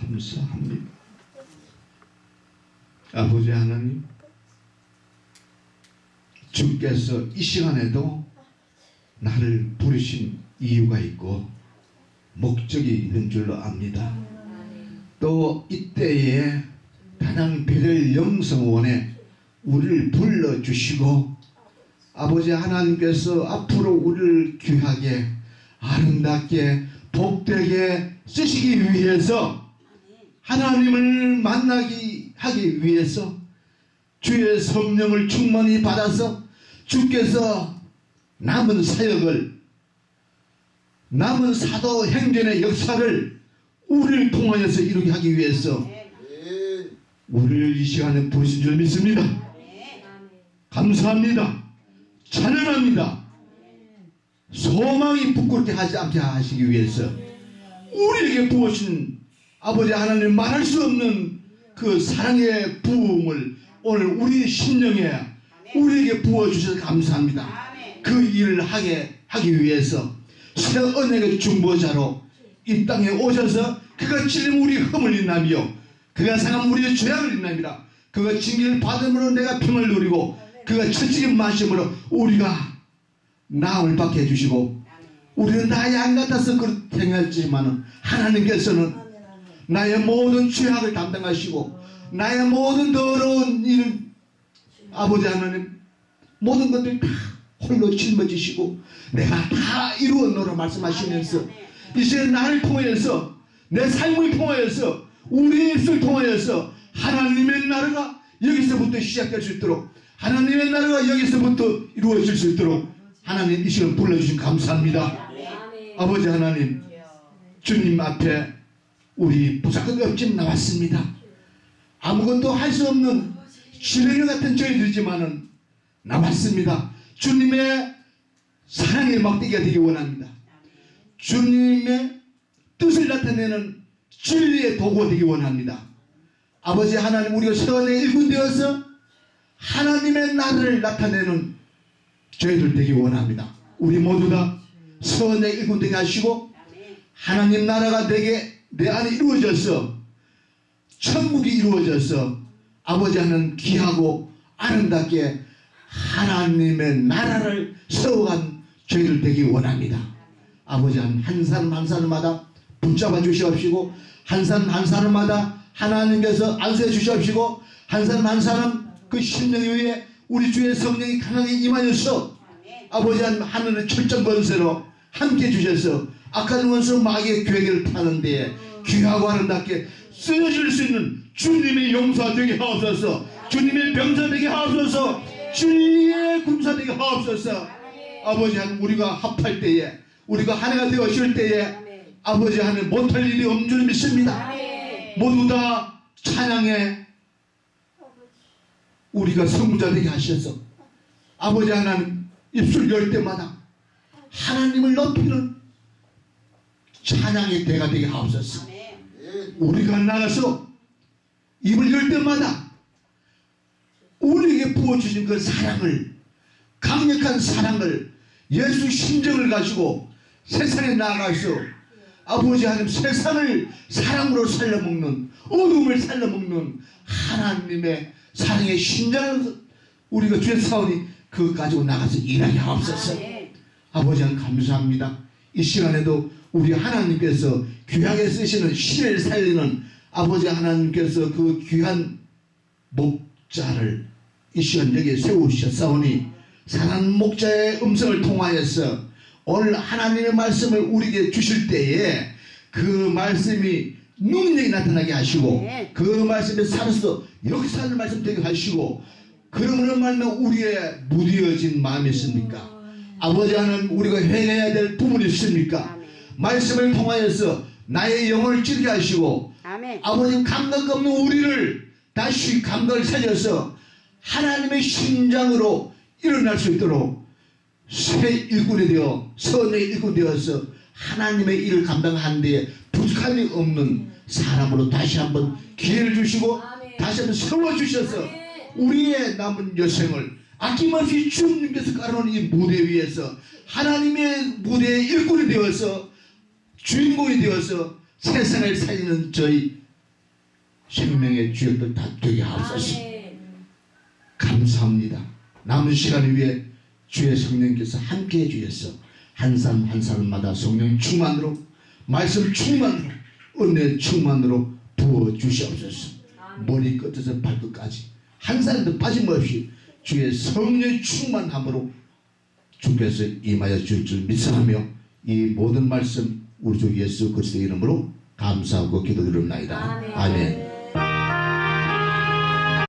감사합니다. 아버지 하나님, 주께서 이 시간에도 나를 부르신 이유가 있고 목적이 있는 줄로 압니다. 또 이때에 다낭 베델 영성원에 우리를 불러주시고 아버지 하나님께서 앞으로 우리를 귀하게 아름답게 복되게 쓰시기 위해서 하나님을 만나기 하기 위해서 주의 성령을 충만히 받아서 주께서 남은 사역을 남은 사도 행전의 역사를 우리를 통하여서 이루게 하기 위해서 우리를 이 시간에 부르신 줄 믿습니다. 감사합니다. 찬양합니다. 소망이 부끄럽게 하지 않게 하시기 위해서 우리에게 부어신 아버지 하나님 말할 수 없는 그 사랑의 부음을 오늘 우리 심령에 우리에게 부어주셔서 감사합니다. 그 일을 하게 하기 위해서 새 언약의 중보자로 이 땅에 오셔서 그가 찔림 우리 흠을 인나며 그가 상한 우리의 죄악을 인나니라 그가 징계를 받음으로 내가 평을 누리고 그가 처치긴 마심으로 우리가 나음을 받게 해주시고 우리는 나의 안 같아서 그렇게 행했지만 하나님께서는 나의 모든 죄악을 담당하시고 나의 모든 더러운 일 아버지 하나님 모든 것들 다 홀로 짊어지시고 내가 다 이루었노라 말씀하시면서 이제 나를 통하여서 내 삶을 통하여서 우리의 입술을 통하여서 하나님의 나라가 여기서부터 시작될 수 있도록 하나님의 나라가 여기서부터 이루어질 수 있도록 하나님 이 시간 불러주신 감사합니다. 아버지 하나님 주님 앞에 우리 부사극 옆집 나왔습니다 아무것도 할 수 없는 실례 같은 저희들이지만은 나왔습니다. 주님의 사랑의 막대기가 되기 원합니다. 주님의 뜻을 나타내는 진리의 도구가 되기 원합니다. 아버지 하나님 우리가 서원에 일군되어서 하나님의 나라를 나타내는 저희들 되기 원합니다. 우리 모두 다 서원에 일군되게 하시고 하나님 나라가 되게 내 안에 이루어져서 천국이 이루어져서 아버지 하는 귀하고 아름답게 하나님의 나라를 세워간 저희들 되기 원합니다. 아버지 한, 한 사람 한 사람마다 붙잡아 주시옵시고 한 사람 한 사람마다 하나님께서 안수해 주시옵시고 한 사람 한 사람 그 심령 위에 우리 주의 성령이 강하게 임하여서 아버지 한 하늘의 철저 권세로 함께 주셔서 악한 원수 마귀의 괴계를 타는 데에 귀하고 아름답게 쓰여질 수 있는 주님의 용사 되게 하옵소서. 주님의 병사 되게 하옵소서. 주의 군사 되게 하옵소서. 아버지 한 우리가 합할 때에 우리가 하나가 되어질 때에 아버지 하는 못할 일이 없는 줄 믿습니다. 모두 다 찬양에 우리가 성자 되게 하셔서 아버지 하나님 입술 열 때마다 하나님을 높이는 찬양의 대가 되게 하옵소서. 우리가 나가서 입을 열 때마다 우리에게 부어주신 그 사랑을 강력한 사랑을 예수 심정을 가지고 세상에 나가서 아버지 하나님 세상을 사랑으로 살려먹는 어둠을 살려먹는 하나님의 사랑의 심장을 우리가 주의 사원이 그것 가지고 나가서 일하게 하옵소서. 아버지 하나님 감사합니다 이 시간에도 우리 하나님께서 귀하게 쓰시는 시를 살리는 아버지 하나님께서 그 귀한 목자를 이 시간 여기에 세우셨사오니 사랑 목자의 음성을 통하여서 오늘 하나님의 말씀을 우리에게 주실 때에 그 말씀이 능력이 나타나게 하시고 네. 그 말씀에 살아서 역사하는 말씀 되게 하시고 그러므로 말면 우리의 무뎌진 마음이 있습니까? 아버지 하나님 우리가 회개해야 될 부분이 있습니까? 아멘. 말씀을 통하여서 나의 영혼을 찌르게 하시고 아멘. 아버님 감각 없는 우리를 다시 감각을 살려서 하나님의 심장으로 일어날 수 있도록 새 일꾼이 되어 선의 일꾼이 되어서 하나님의 일을 감당하는 데에 부족함이 없는 사람으로 다시 한번 기회를 주시고 아멘. 다시 한번 세워주셔서 우리의 남은 여생을 아낌없이 주님께서 깔아놓은 이 무대 위에서 하나님의 무대의 일꾼이 되어서 주인공이 되어서 세상을 살리는 저희 생명의 주역들 다 되게 하옵소서. 아멘. 감사합니다. 남은 시간을 위해 주의 성령께서 함께해 주셔서 한 사람 한 사람마다 성령 충만으로 말씀 충만으로 은혜 충만으로 부어 주시옵소서. 아멘. 머리 끝에서 발끝까지 한 사람도 빠짐없이 주의 성령의 충만함으로 주께서 임하여 주실 줄 믿사하며 이 모든 말씀 우리 주 예수 그리스도의 이름으로 감사하고 기도드립니다. 아멘. 아멘.